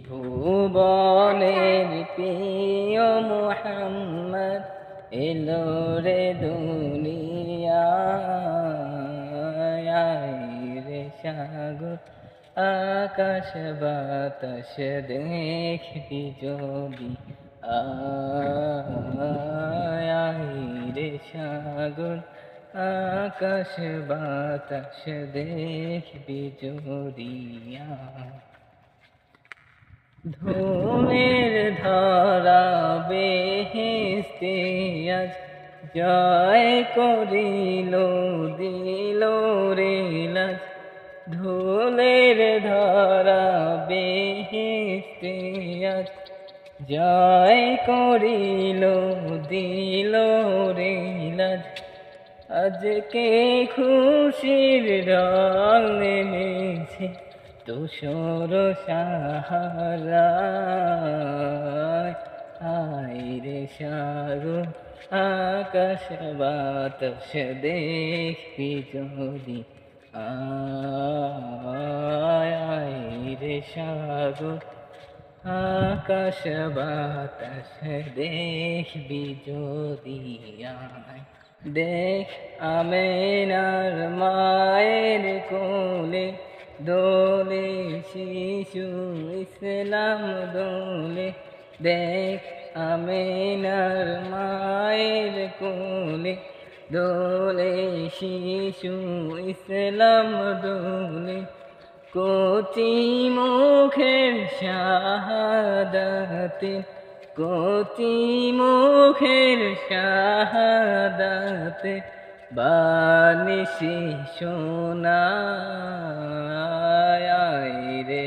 ত্রিভুবনের প্রিয় মোহাম্মদ এলো রে দুনিয়া রে সাগর আকাশ বাতাস দেখবি যদি রে সাগর আকাশ বাতাস দেখবি জড়িয়া ধূমের ধরা বেহেস্তে আজ জয় করিল, দিল রে লাজ ধুলের ধরা বেহেস্তে আজ জয় করিল, দিল রে লাজ আজকে খুশির রং নেমেছে তোষর সাহারা। আই রে সাগর আকাশ বাতাস দেখবি যদি। আয় রে সাগর আকাশ বাতাস দেখবি যদি। আয়, দেখ আমেনার মায়ের কোলে দোলে শিশু ইসলাম দোলে দেখ আমেনার মায়ের কোলে। দোলে শিশু ইসলাম দোলে কোটি মুখের শাহাদাতে কোটি মুখের শাহাদাতে সোনায় রে